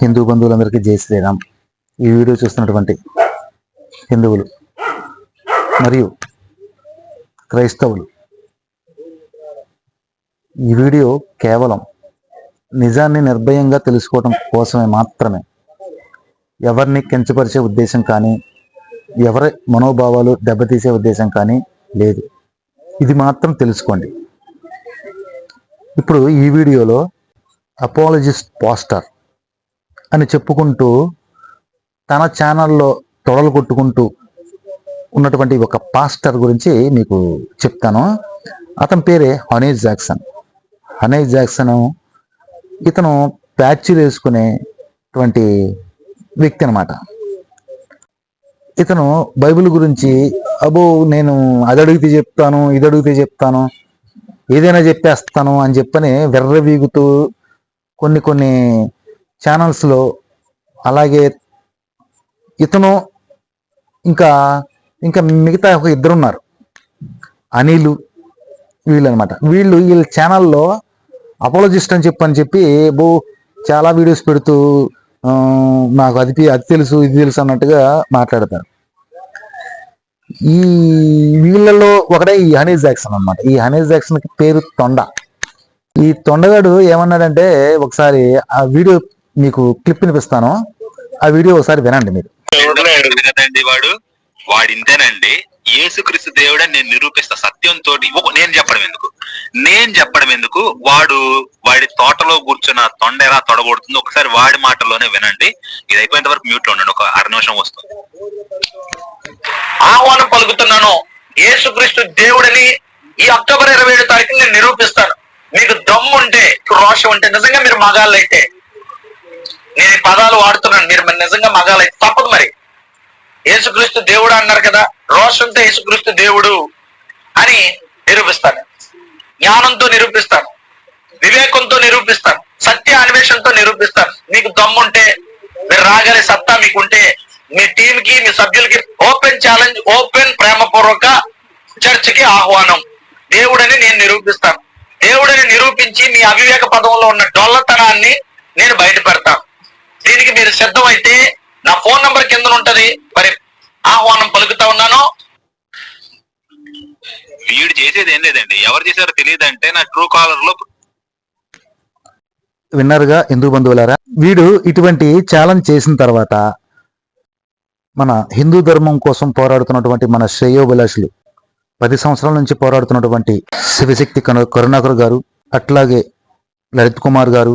హిందూ బంధువులందరికీ జై శ్రీరామ్. ఈ వీడియో చూస్తున్నటువంటి హిందువులు మరియు క్రైస్తవులు ఈ వీడియో కేవలం నిజాన్ని నిర్భయంగా తెలుసుకోవడం కోసమే మాత్రమే. ఎవరిని కించపరిచే ఉద్దేశం కానీ ఎవరి మనోభావాలు దెబ్బతీసే ఉద్దేశం కానీ లేదు. ఇది మాత్రం తెలుసుకోండి. ఇప్పుడు ఈ వీడియోలో అపాలజిస్ట్ పోస్టర్ అని చెప్పుకుంటూ తన ఛానల్లో తొడలు కొట్టుకుంటూ ఉన్నటువంటి ఒక పాస్టర్ గురించి మీకు చెప్తాను. అతని పేరే హనీజ్ జాక్సన్. హనీజ్ జాక్సన్ ఇతను ప్యాచ్లు వేసుకునేటువంటి వ్యక్తి అనమాట ఇతను బైబిల్ గురించి అబో నేను అది అడిగితే చెప్తాను ఇది అడిగితే చెప్తాను ఏదైనా చెప్పేస్తాను అని చెప్పని వెర్రవీగుతూ కొన్ని కొన్ని ఛానల్స్లో అలాగే ఇతను ఇంకా ఇంకా మిగతా ఒక ఇద్దరు ఉన్నారు అనిలు వీళ్ళు అనమాట వీళ్ళు వీళ్ళ ఛానల్లో అపోలజిస్ట్ అని చెప్పని చెప్పి బో చాలా వీడియోస్ పెడుతూ నాకు అది అది తెలుసు ఇది తెలుసు అన్నట్టుగా మాట్లాడతారు. ఈ వీళ్ళలో ఒకటే ఈ హనీ జాక్సన్ అన్నమాట. ఈ హనీ జాక్సన్కి పేరు తొండ. ఈ తొండగాడు ఏమన్నాడంటే ఒకసారి ఆ వీడియో మీకు క్లిప్ వినిపిస్తాను. ఆ వీడియో ఒకసారి వినండి మీరు. కదండి వాడు? వాడింతేనండి యేసుక్రీస్తు దేవుడని నేను నిరూపిస్తా సత్యంతో నేను చెప్పడం ఎందుకు? నేను చెప్పడం ఎందుకు? వాడు వాడి తోటలో కూర్చున్న తొండ ఎలా తొడగొడుతుందో ఒకసారి వాడి మాటల్లోనే వినండి. ఇది అయిపోయేంత వరకు మ్యూట్లో ఉండండి. ఒక అర నిమిషం వస్తుంది. ఆహ్వానం పలుకుతున్నాను. యేసుక్రీస్తు దేవుడని ఈ అక్టోబర్ ఇరవై ఏడు తారీఖు నేను నిరూపిస్తాను. మీకు దమ్ము ఉంటే రోషం ఉంటే నిజంగా మీరు మగాళ్ళు అయితే నేను ఈ పదాలు వాడుతున్నాను. మీరు మరి నిజంగా మగాలైతే తప్పదు మరి. యేసుక్రీస్తు దేవుడు అన్నారు కదా రోషంతో యేసుక్రీస్తు దేవుడు అని నిరూపిస్తాను. జ్ఞానంతో నిరూపిస్తాను. వివేకంతో నిరూపిస్తాను. సత్య అన్వేషణతో నిరూపిస్తాను. మీకు దమ్ముంటే మీరు రాగలే సత్తా మీకు ఉంటే మీ టీం కి మీ సభ్యులకి ఓపెన్ ఛాలెంజ్ ఓపెన్ ప్రేమపూర్వక చర్చకి ఆహ్వానం. దేవుడని నేను నిరూపిస్తాను. దేవుడని నిరూపించి మీ అవివేక పదంలో ఉన్న డొల్లతనాన్ని నేను బయట పెడతాను దీనికి మీరు సిద్ధమైతే నా ఫోన్ నంబర్ కింద ఉంటది. మరి ఆహ్వానం పలుకుతా ఉన్నాను. వీడు చేసేది ఏం లేదండి. ఎవరు చేశారో తెలియదంటే నా ట్రూ కాలర్లో విన్నారుగా హిందూ బంధువులారా వీడు ఇటువంటి ఛాలెంజ్ చేసిన తర్వాత మన హిందూ ధర్మం కోసం పోరాడుతున్నటువంటి మన శ్రేయోభిలాషులు పది సంవత్సరాల నుంచి పోరాడుతున్నటువంటి శివశక్తి కను- కరుణాకర్ గారు అట్లాగే లలిత్ కుమార్ గారు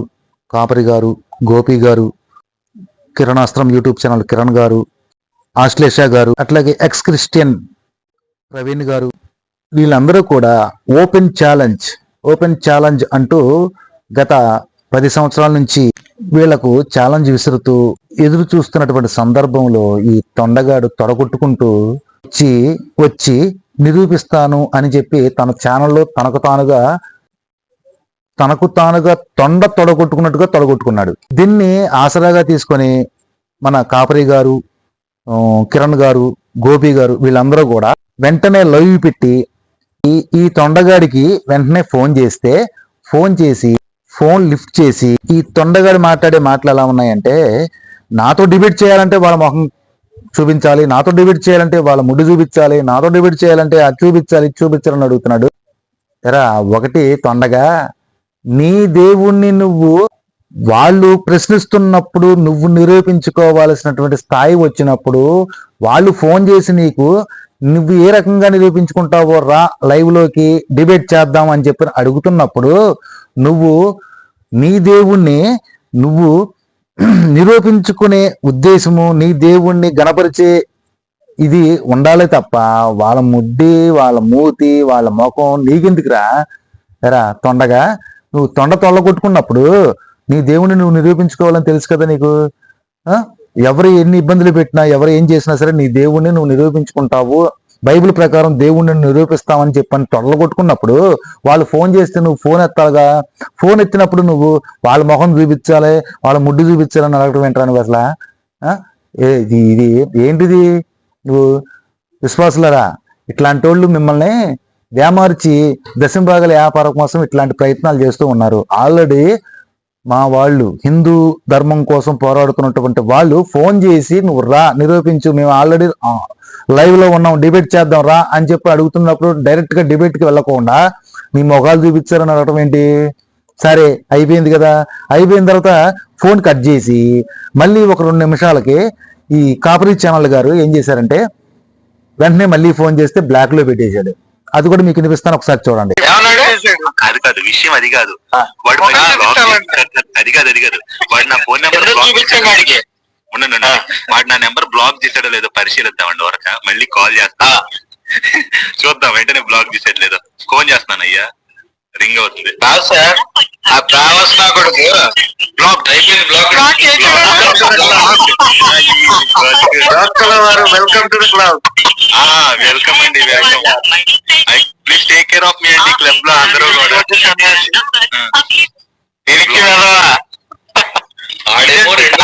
కాపరి గారు గోపి గారు కిరణాస్త్రం యూట్యూబ్ ఛానల్ కిరణ్ గారు ఆశ్లేష గారు అట్లాగే ఎక్స్ క్రిస్టియన్ ప్రవీణ్ గారు వీళ్ళందరూ కూడా ఓపెన్ ఛాలెంజ్ ఓపెన్ ఛాలెంజ్ అంటూ గత పది సంవత్సరాల నుంచి వీళ్ళకు ఛాలెంజ్ విసురుతూ ఎదురు చూస్తున్నటువంటి సందర్భంలో ఈ తొండగాడు తొడగొట్టుకుంటూ వచ్చి వచ్చి నిరూపిస్తాను అని చెప్పి తన ఛానల్లో తనకు తానుగా తనకు తానుగా తొండ తొడగొట్టుకున్నట్టుగా తొడగొట్టుకున్నాడు. దీన్ని ఆసరాగా తీసుకొని మన కాపరి గారు కిరణ్ గారు గోపి గారు వీళ్ళందరూ కూడా వెంటనే లైవ్ పెట్టి ఈ ఈ తొండగాడికి వెంటనే ఫోన్ చేస్తే ఫోన్ చేసి ఫోన్ లిఫ్ట్ చేసి ఈ తొండగాడి మాట్లాడే మాటలు ఎలా ఉన్నాయంటే నాతో డిబేట్ చేయాలంటే వాళ్ళ మొహం చూపించాలి నాతో డిబేట్ చేయాలంటే వాళ్ళ ముడి చూపించాలి నాతో డిబేట్ చేయాలంటే అది చూపించాలి చూపించాలని అడుగుతున్నాడు. ఎరా ఒకటి తొండగా నీ దేవుణ్ణి నువ్వు వాళ్ళు ప్రశ్నిస్తున్నప్పుడు నువ్వు నిరూపించుకోవాల్సినటువంటి స్థాయి వచ్చినప్పుడు వాళ్ళు ఫోన్ చేసి నీకు నువ్వు ఏ రకంగా నిరూపించుకుంటావో రా లైవ్లోకి డిబేట్ చేద్దాం అని చెప్పి అడుగుతున్నప్పుడు నువ్వు నీ దేవుణ్ణి నువ్వు నిరూపించుకునే ఉద్దేశము నీ దేవుణ్ణి గణపరిచే ఇది ఉండాలి తప్ప వాళ్ళ ముడ్డి వాళ్ళ మూతి వాళ్ళ ముఖం నీకెందుకురా? ఎరా తొండగా నువ్వు తొండ తొల్ల కొట్టుకున్నప్పుడు నీ దేవుణ్ణి నువ్వు నిరూపించుకోవాలని తెలుసు కదా నీకు? ఎవరు ఎన్ని ఇబ్బందులు పెట్టినా ఎవరు ఏం చేసినా సరే నీ దేవుణ్ణి నువ్వు నిరూపించుకుంటావు. బైబిల్ ప్రకారం దేవుణ్ణి నిరూపిస్తామని చెప్పని తొడలు కొట్టుకున్నప్పుడు వాళ్ళు ఫోన్ చేస్తే నువ్వు ఫోన్ ఎత్తాలిగా? ఫోన్ ఎత్తినప్పుడు నువ్వు వాళ్ళ మొహం చూపించాలి వాళ్ళ ముడ్డు చూపించాలని అడగడం ఏంట్రా నువ్వు అసలు? ఏ ఇది ఇది ఏంటిది? నువ్వు విశ్వాసులరా? ఇట్లాంటి వాళ్ళు మిమ్మల్ని వేమార్చి దశంభాగల వ్యాపారం కోసం ఇట్లాంటి ప్రయత్నాలు చేస్తూ ఉన్నారు. ఆల్రెడీ మా వాళ్ళు హిందూ ధర్మం కోసం పోరాడుతున్నటువంటి వాళ్ళు ఫోన్ చేసి నువ్వు రా నిరూపించు మేము ఆల్రెడీ లైవ్లో ఉన్నాం డిబేట్ చేద్దాం రా అని చెప్పి అడుగుతున్నప్పుడు డైరెక్ట్గా డిబేట్కి వెళ్ళకుండా మీ మొగాలు చూపించారని అడగటం ఏంటి? సరే అయిపోయింది కదా. అయిపోయిన తర్వాత ఫోన్ కట్ చేసి మళ్ళీ ఒక రెండు నిమిషాలకి ఈ కాపరీ ఛానల్ గారు ఏం చేశారంటే వెంటనే మళ్ళీ ఫోన్ చేస్తే బ్లాక్లో పెట్టేశాడు. అది కూడా మీకు వినిపిస్తాను ఒకసారి చూడండి. అది కాదు విషయం అది కాదు. వాడు. అది కాదు అది కాదు. వాడు నా ఫోన్ నెంబర్ ఉండండి. వాడు నా నెంబర్ బ్లాక్ చేసాడో లేదో పరిశీలిద్దామండి వరక మళ్ళీ కాల్ చేస్తా. చూద్దాం వెంటనే బ్లాక్ చేసాడు లేదో. ఫోన్ చేస్తున్నాను అయ్యా. రింగ్ అవుతుంది. కాదు సార్. ఆ ట్రావెల్స్ నా కొడుకు. బ్లాక్ అయిపోయింది బ్లాక్ డాక్టర్ వారు welcome to the club welcome అండి welcome please take care of మీ అండి క్లబ్లో అందరూ కూడా. తిరిగి వెళ్ళవా ఆడేమో రెండు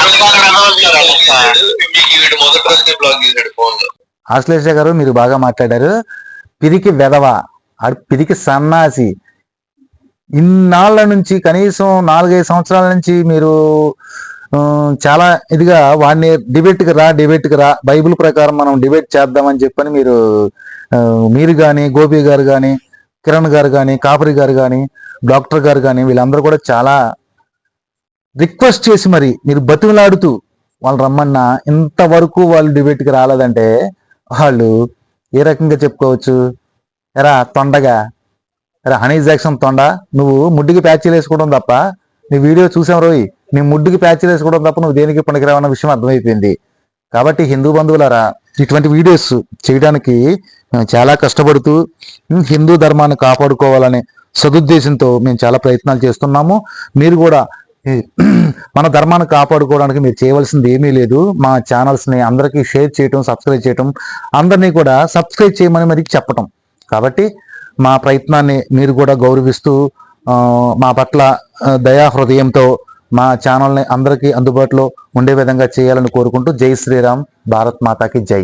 మీకు వీడు మొదటి రోజునే బ్లాక్ చేశాడు ఫోన్లో ఆశ్లేష గారు మీరు బాగా మాట్లాడారు. పిరికి వెధవ పిరికి సన్నాసి. ఇన్నాళ్ళ నుంచి కనీసం నాలుగైదు సంవత్సరాల నుంచి మీరు చాలా ఇదిగా వాడిని డిబేట్కి రా డిబేట్కి రా బైబిల్ ప్రకారం మనం డిబేట్ చేద్దామని చెప్పని మీరు మీరు కానీ గోపి గారు కానీ కిరణ్ గారు కానీ కాపరి గారు కానీ డాక్టర్ గారు కానీ వీళ్ళందరూ కూడా చాలా రిక్వెస్ట్ చేసి మరి మీరు బతిమలాడుతూ వాళ్ళు రమ్మన్నా ఇంతవరకు వాళ్ళు డిబేట్కి రాలేదంటే వాళ్ళు ఏ రకంగా చెప్పుకోవచ్చు? ఎరా తొండగా ఎరా హనీ జాక్సన్ తొండ నువ్వు ముడ్డికి ప్యాచీలు వేసుకోవడం తప్ప నీ వీడియో చూసాం రోయ్. నీ ముడ్డుకి ప్యాచ్లు వేసుకోవడం తప్ప నువ్వు దేనికి పనికిరావన్న విషయం అర్థమైపోయింది. కాబట్టి హిందూ బంధువులారా ఇటువంటి వీడియోస్ చేయడానికి మేము చాలా కష్టపడుతూ హిందూ ధర్మాన్ని కాపాడుకోవాలనే సదుద్దేశంతో మేము చాలా ప్రయత్నాలు చేస్తున్నాము. మీరు కూడా మన ధర్మాన్ని కాపాడుకోవడానికి మీరు చేయవలసింది ఏమీ లేదు. మా ఛానల్స్ని అందరికీ షేర్ చేయటం సబ్స్క్రైబ్ చేయటం అందరినీ కూడా సబ్స్క్రైబ్ చేయమని మరి చెప్పటం. కాబట్టి మా ప్రయత్నాన్ని మీరు కూడా గౌరవిస్తూ మా పట్ల దయా హృదయంతో మా ఛానల్ని అందరికీ అందుబాటులో ఉండే విధంగా చేయాలని కోరుకుంటూ జై శ్రీరామ్ భారత్ మాతాకి జై.